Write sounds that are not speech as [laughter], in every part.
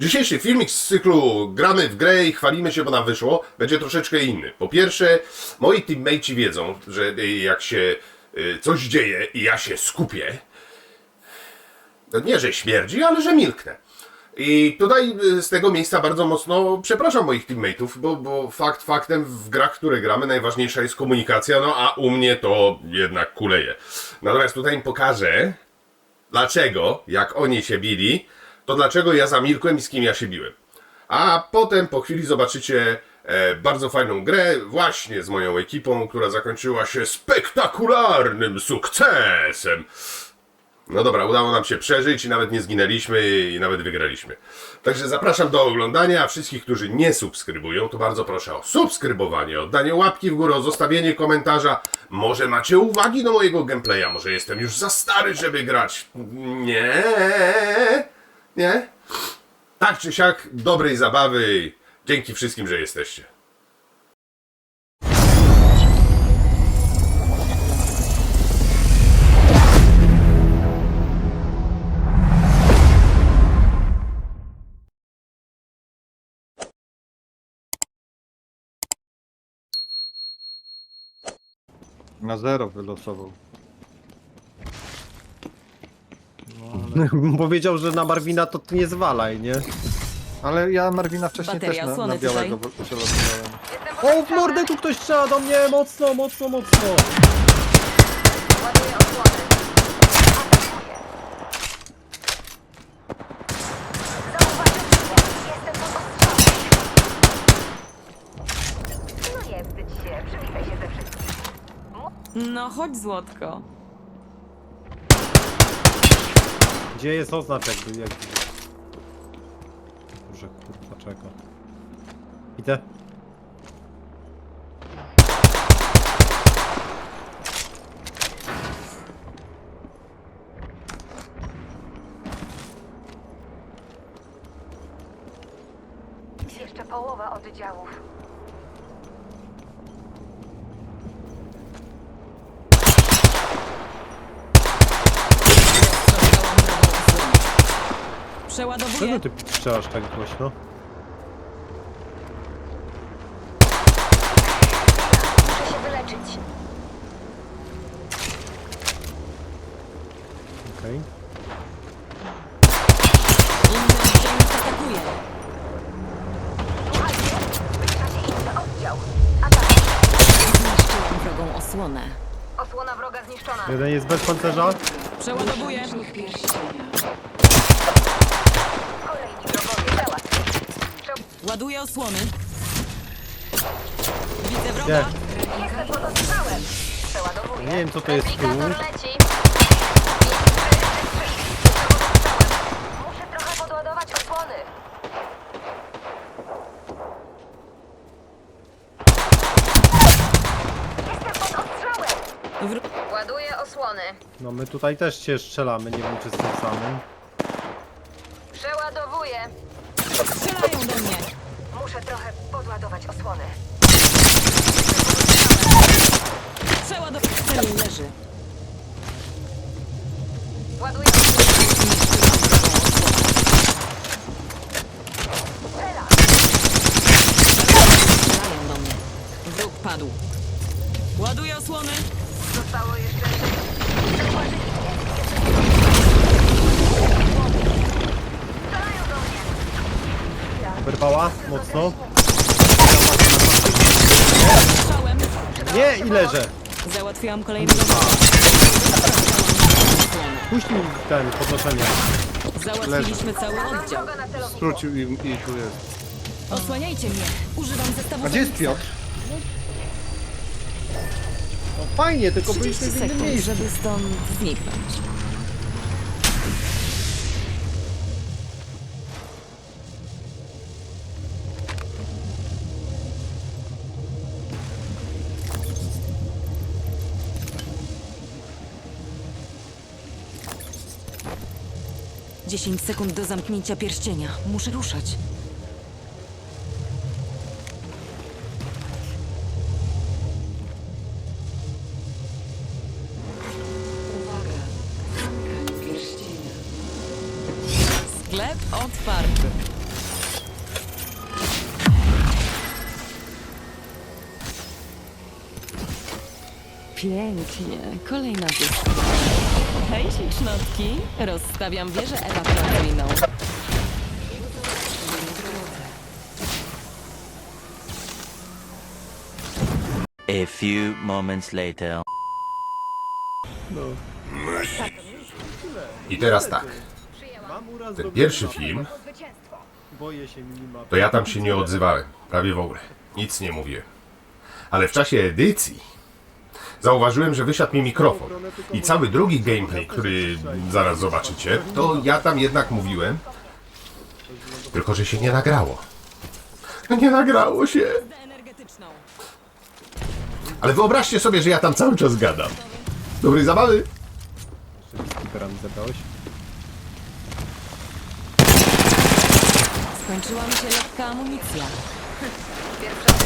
Dzisiejszy filmik z cyklu Gramy w grę i chwalimy się, bo nam wyszło, będzie troszeczkę inny. Po pierwsze, moi teammateci wiedzą, że y, jak się y, coś dzieje i ja się skupię, to nie, że śmierdzi, ale że milknę. I tutaj y, z tego miejsca bardzo mocno przepraszam moich teammateów, bo, bo fakt faktem w grach, które gramy, najważniejsza jest komunikacja, no a u mnie to jednak kuleje. Natomiast tutaj im pokażę, dlaczego, jak oni się bili, to dlaczego ja zamilkłem i z kim ja się biłem. A potem po chwili zobaczycie e, bardzo fajną grę właśnie z moją ekipą, która zakończyła się spektakularnym sukcesem. No dobra, udało nam się przeżyć i nawet nie zginęliśmy i nawet wygraliśmy. Także zapraszam do oglądania, a wszystkich, którzy nie subskrybują, to bardzo proszę o subskrybowanie, oddanie łapki w górę, o zostawienie komentarza. Może macie uwagi do mojego gameplaya, może jestem już za stary, żeby grać. Nie, nie. Tak czy siak, dobrej zabawy. Dzięki wszystkim, że jesteście. Na zero wylosował. [laughs] Powiedział, że na Marwina to ty nie zwalaj, nie? Ale ja Marwina wcześniej Bateria też na, na osłony białego wylosowałem. O, w mordę tu ktoś strzela do mnie! Mocno, mocno, mocno! Ładuję osłony. Zauważył mnie. Jestem pod ostrzałem. No nie wstydź się. Przywitaj się ze wszystkim. No chodź złotko. Gdzie jest oznaczek? Jak... Boże, kurwa, czeka. Idę. Jeszcze połowa oddziałów. Przeładowuję. Czego ty strzelasz tak głośno? Muszę się wyleczyć. Okej. Inny oddział nas atakuje. Słuchajcie, wykrzacie inny oddział. Atak. Zniszczyłam wrogą osłonę. Osłona wroga zniszczona. Jeden jest bez pancerza. Przeładowuję. Ładuję osłony. Widzę wroga. Jestem pod ostrzałem. Przeładowuję. Nie wiem, co to jest leci. Ostrzałem. Muszę trochę podładować osłony. Jestem pod ostrzałem. Wr- Ładuję osłony. No my tutaj też się strzelamy, nie wiem czy z tym samym. Przeładowuję. Strzelają do mnie. Muszę trochę podładować osłony. Przeładowuję. Cel leży. Ładuję cela. Strzelają do mnie. Wróg padł. Ładuję osłony. Zostało jeszcze Wyrwała mocno. Nie i leżę. Załatwiłam kolejnego. Puść mi ten, podnoszenie. Załatwiliśmy cały oddział. Skrócił i, i tu jest. Osłaniajcie mnie. Używam zestawu A gdzie jest. Piotr? No fajnie, tylko 30 byliśmy w innym sekund, miejscu. żeby stąd zniknąć. 10 sekund do zamknięcia pierścienia. Muszę ruszać. Uwaga! Otwarty. Pięknie. Kolejna. Hej, ślicznotki. Rozstawiam wieżę ewakuacyjną. A few moments later. I teraz tak. Ten pierwszy film, Boję się minimapy. to ja tam się nie odzywałem. Prawie w ogóle. Nic nie mówiłem. Ale w czasie edycji zauważyłem, że wysiadł mi mikrofon. I cały drugi gameplay, który zaraz zobaczycie, to ja tam jednak mówiłem. Tylko, że się nie nagrało. Nie nagrało się. Ale wyobraźcie sobie, że ja tam cały czas gadam. Dobrej zabawy. Skończyła mi się lekka amunicja. [laughs] Widoczność,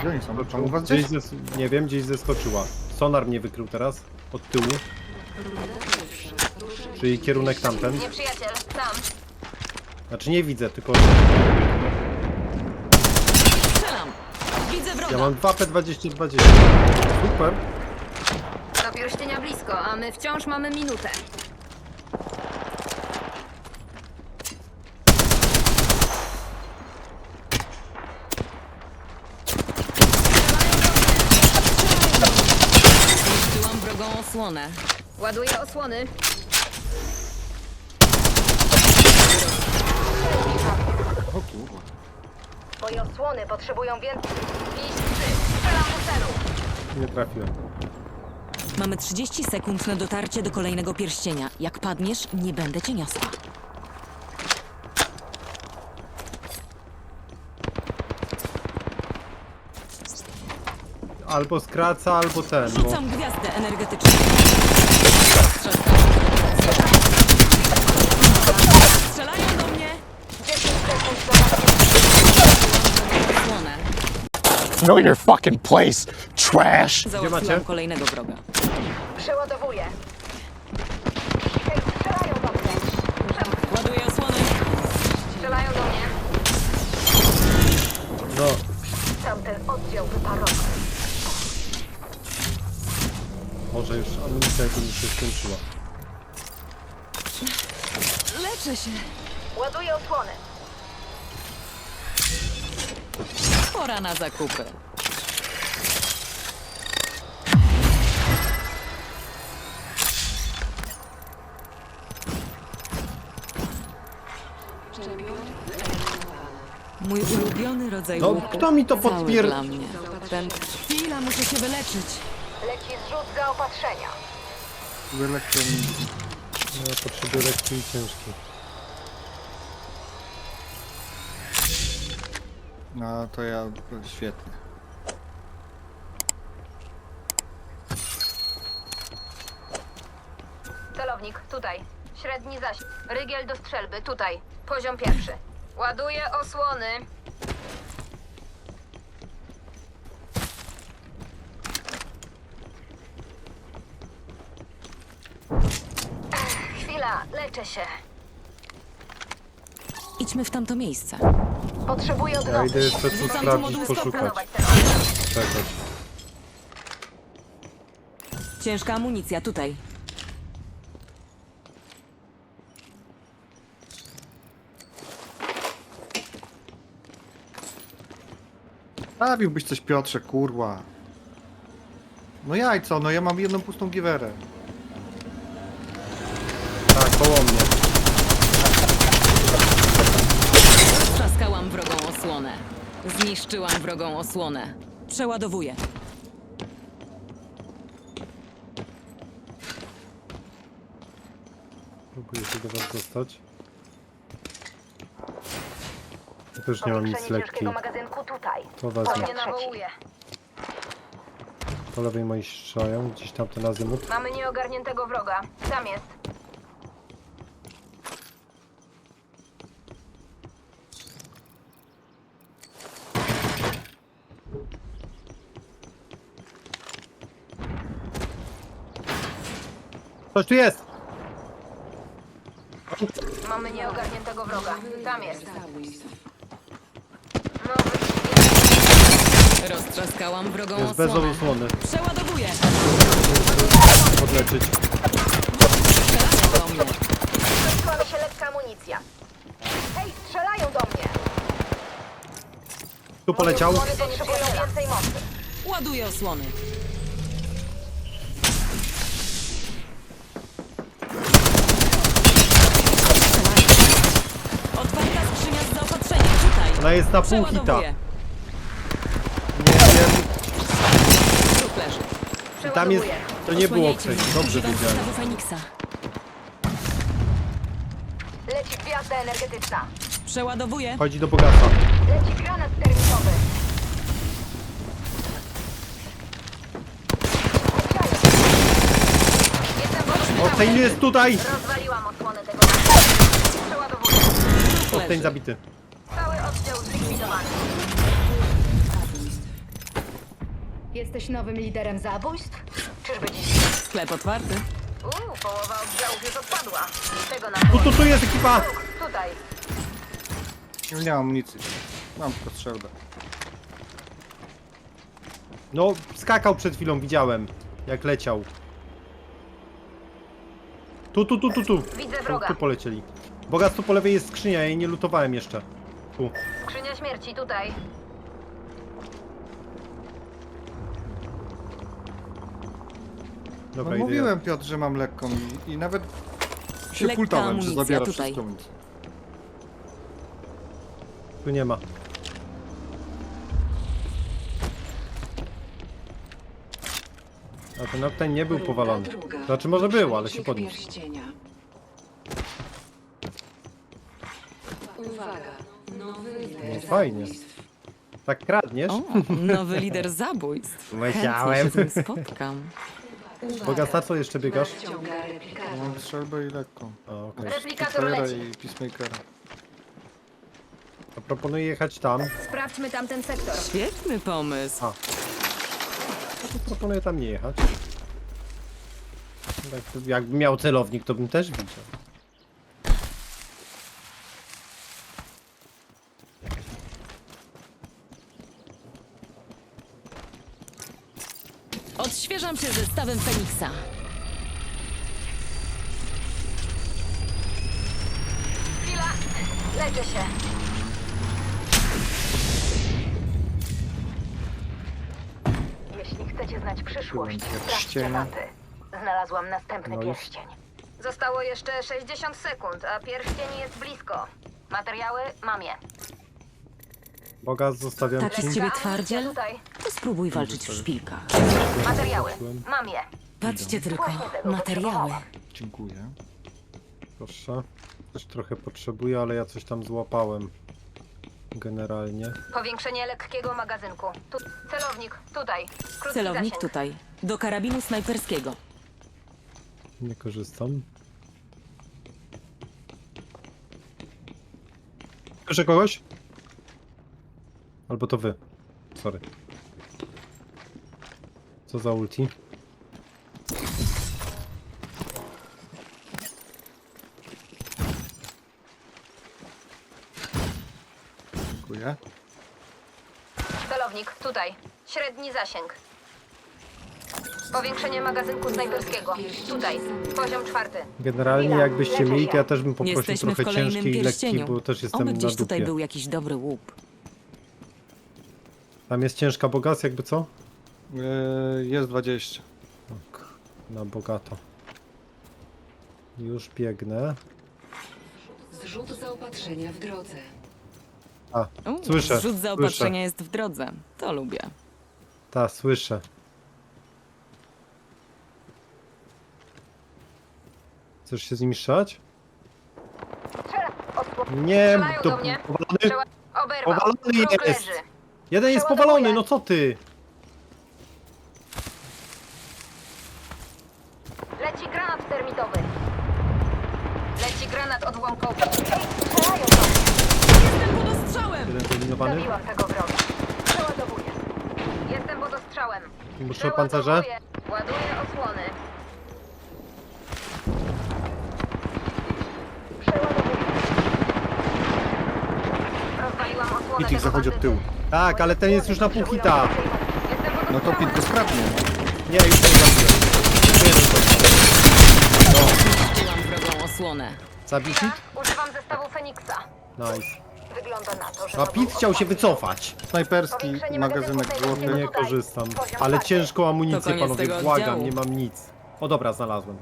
Gdzie oni są? U was gdzieś? Gdzieś zes... Nie wiem, gdzieś zeskoczyła. Sonar mnie wykrył teraz. Od tyłu. Czyli kierunek tamten. Nieprzyjaciel, tam. Znaczy nie widzę, tylko Strzelam. Widzę wroga. ja mam 2P2020. Super. Do pierścienia blisko, a my wciąż mamy minutę. Zniszczyłam wrogą osłonę. Ładuję osłony. O kurwa. Twoje osłony potrzebują więcej. 53. Strzelam do celu. Nie trafiłem. Mamy 30 sekund na dotarcie do kolejnego pierścienia. Jak padniesz, nie będę cię niosła. Albo skraca, albo ten. Bo... Rzucam gwiazdę energetyczną. Strzelają do mnie! 10 sekund do Osłonę. Know your fucking place, trash. Załatwiłam macie? kolejnego wroga. Przeładowuję. Hej, strzelają do mnie. Prze- Ładuję osłonę. Strzelają do mnie. No, Tamten oddział wyparował. Może już amunicja jakby mi się skończyła. Leczę się. Ładuję osłony. Pora na zakupy. Mój ulubiony rodzaj No, łuku. kto mi to Cały podpier- dla mnie. Ten... Chwila, muszę się wyleczyć. Leci zrzut zaopatrzenia. Mi. Ja potrzebuję lekki i ciężki. No to ja... Świetnie. Celownik, tutaj. Średni zasięg. Rygiel do strzelby, tutaj. Poziom pierwszy. Ładuję osłony. Ech, Chwila, leczę się. Idźmy w tamto miejsce. Potrzebuję Ja idę jeszcze tu Rzucam tu sprawdzić, moduł poszukać. Ciężka amunicja, tutaj. Stawiłbyś coś Piotrze, kurwa. No jajco, no ja mam jedną pustą giwerę. Tak, koło mnie. Trzaskałam wrogą osłonę. Zniszczyłam wrogą osłonę. Przeładowuję. Próbuję się do was dostać. Ja też nie mam nic Powiększenie lekkiej. ciężkiego magazynku tutaj. To wezmę. Poziom nawołuję. Po lewej moi strzelają, gdzieś tam ten azymut. Mamy nieogarniętego wroga. Tam jest. Coś tu jest! Mamy nieogarniętego wroga. Tam jest. Nowy Roztrzaskałam wrogą Jest bez osłonę. osłony. Przeładowuję. Podleczyć. Strzelają do mnie. Skończyła mi się lekka amunicja. Hej, strzelają do mnie! Tu poleciał. Potrzebują więcej mocy. Ładuję osłony. Otwarta skrzynia z zaopatrzeniem. Tutaj. Ona jest na pół hita. Przeładowuję. Nie wiem. Trup leży. Tam jest... To nie było Osłaniajcie. Dobrze Używam wiedziałem. zestawu Feniksa. Leci gwiazda energetyczna. Przeładowuję. Chodzi do bogactwa. Leci granat terminowy. Jestem jest tutaj! Rozwaliłam osłonę tego. Przeładowuję. Trup Oceń leży. zabity. Zlikwidowany. Jesteś nowym liderem zabójstw? Czyżby dziś? Sklep otwarty. Uuu, połowa oddziałów już odpadła. Tego nam Tu, tu, tu jest ekipa! Tutaj. Nie mam amunicji. Mam tylko strzelbę. No, skakał przed chwilą, widziałem. Jak leciał. Tu, tu, tu, tu, tu. Widzę Tu, wroga. tu polecieli. Bogactwo po lewej jest skrzynia, ja jej nie lutowałem jeszcze. Tu. Skrzynia śmierci tutaj. Dobra, No idę. mówiłem Piotr, że mam lekką i, i nawet się Lekka pultałem, że amunicja zabiera tutaj. wszystko. Więc... Tu nie ma. A ten oktań nie był powalony. Znaczy może był, ale się podniósł. Fajnie. Tak kradniesz? O, nowy lider zabójstw. [laughs] Myślałem. Chętnie się z nim spotkam. Bogactwo jeszcze biegasz? Mam strzelbę i lekką. A, okej. Replikator leci. i Peacemakera. To proponuję jechać tam. Sprawdźmy tamten sektor. Świetny pomysł. A. No to proponuję tam nie jechać. Tak, jakbym miał celownik, to bym też widział. Odświeżam się zestawem Feniksa. Chwila. Leczę się. Jeśli chcecie znać przyszłość, sprawdźcie mapy. Znalazłam następny No pierścień. Zostało jeszcze 60 sekund, a pierścień jest blisko. Materiały mam je. Boga zostawiam Tak ci. z ciebie twardziel? Tutaj. To spróbuj walczyć w szpilkach. Materiały. Mam je. Patrzcie tylko, materiały. Dziękuję. Proszę. Coś trochę potrzebuję, ale ja coś tam złapałem. Generalnie. Powiększenie lekkiego magazynku. Tu, celownik, tutaj. Krótki Celownik zasięg. tutaj. Do karabinu snajperskiego. Nie korzystam. Słyszę kogoś? Albo to wy. Sorry. Co za ulti? Dziękuję. Celownik, tutaj. Średni zasięg. Powiększenie magazynku snajperskiego. Tutaj. Poziom czwarty. Generalnie jakbyście mieli, to ja też bym poprosił Jesteśmy w trochę kolejnym ciężki i lekki, pierścieniu. bo też jestem Oby na gdzieś tutaj dupie. był jakiś dobry łup. Tam jest ciężka bogas, jakby co? Yy, jest 20. Ok, na bogato. Już biegnę. Zrzut zaopatrzenia w drodze. A, U, Słyszę, Zrzut zaopatrzenia jest w drodze. To lubię. ta, słyszę. Chcesz się z strzelać? Strzela. Nie, Strzelają do mnie. powalony. Przeła- Oberwał. Powalony Wróg jest. leży. Jeden jest Przeładowuję. powalony, no co ty? Leci granat termitowy. Leci granat odłamkowy. Ej, strzelają do mnie. Jestem pod ostrzałem! Jeden zeliminowany. Zabiłam tego wroga. Przeładowuję. Jestem pod ostrzałem. Muszę pancerze. Przeładowuję. Ładuję osłony. Przeładowuję. Tego zachodzi od tyłu. Tak, ale ten jest już na pół hita. No to. Pit go sprawdźnie. Nie, już nie zabiłem. Byłam wrogą osłonę. Zabij hit? Używam zestawu Feniksa. Nice. Wygląda na to, że A Pit chciał się wycofać. Snajperski, magazynek złoty. Nie korzystam. Ale ciężką To amunicję, koniec panowie, tego błagam, oddziału. nie mam nic. O dobra, znalazłem.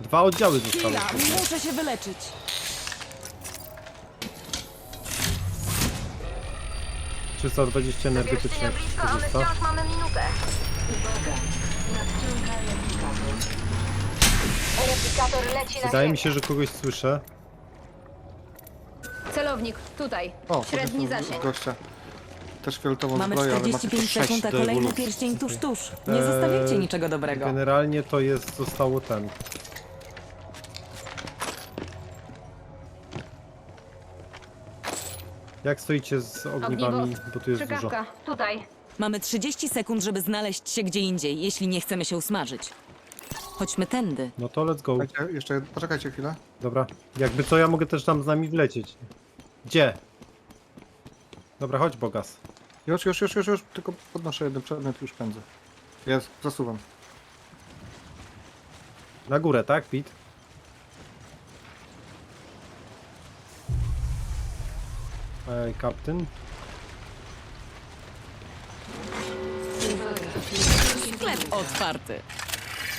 Dwa oddziały zostały. Chwila, muszę się wyleczyć. Czysto 20 energetyczne Pierścienia jak blisko, a my korzysta. wciąż mamy minutę. Uwaga! Nadciąga replikator. Replikator leci na Wydaje mi się, że kogoś słyszę. Celownik, tutaj. O, Średni podniosłem zasięg. gościa. Też fioletową Mamy zbroję, ale ma tylko 45 6 sekund, a kolejny pierścień tuż, tuż. Nie Eee, zostawiajcie niczego dobrego. Generalnie to jest, zostało ten. Jak stoicie z ogniwami, Ogniwo. bo tu jest dużo. Tutaj. Mamy 30 sekund, żeby znaleźć się gdzie indziej, jeśli nie chcemy się usmażyć. Chodźmy tędy. No to let's go. Czekajcie, jeszcze, poczekajcie chwilę. Dobra. Jakby co, ja mogę też tam z nami wlecieć. Gdzie? Dobra, chodź Bogas. Już, już, już, już, już, tylko podnoszę jeden przedmiot już pędzę. Jest, zasuwam. Na górę, tak, Pit? Ej, kaptyn. Sklep otwarty.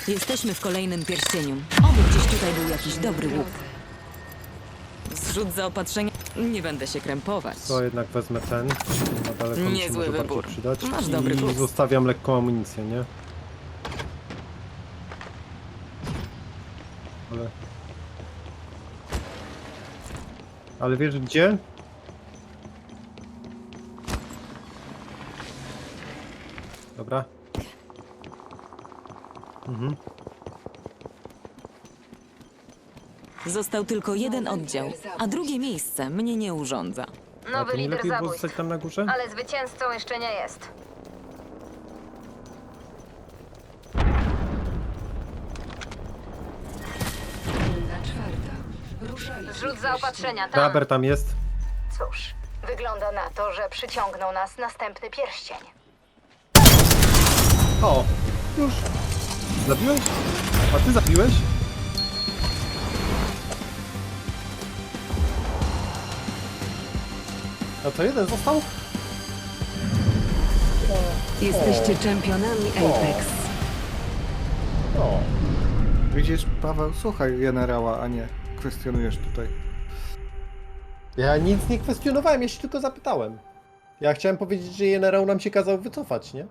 Jesteśmy w kolejnym pierścieniu. Oby gdzieś tutaj był jakiś dobry łuk. Zrzut zaopatrzenia. Nie będę się krępować. To jednak wezmę ten. Na daleko mi się Niezły może wybór. bardziej przydać. Masz dobry I gust. zostawiam lekką amunicję, nie? Ale... Ale wiesz gdzie? Dobra. Mhm. Został tylko jeden oddział, a drugie miejsce mnie nie urządza. Nowy to nie lider lepiej było zabójstw. zostać tam na górze? Ale zwycięzcą jeszcze nie jest. Runda czwarta. Zaopatrzenia, tam. Raber tam jest. Cóż, wygląda na to, że przyciągnął nas następny pierścień. O! Już. Zabiłeś? A ty zabiłeś? A to jeden został? Jesteście czempionami Apex. O. Widzisz, Paweł, słuchaj generała, a nie kwestionujesz tutaj. Ja nic nie kwestionowałem, ja się tylko zapytałem. Ja chciałem powiedzieć, że generał nam się kazał wycofać, nie?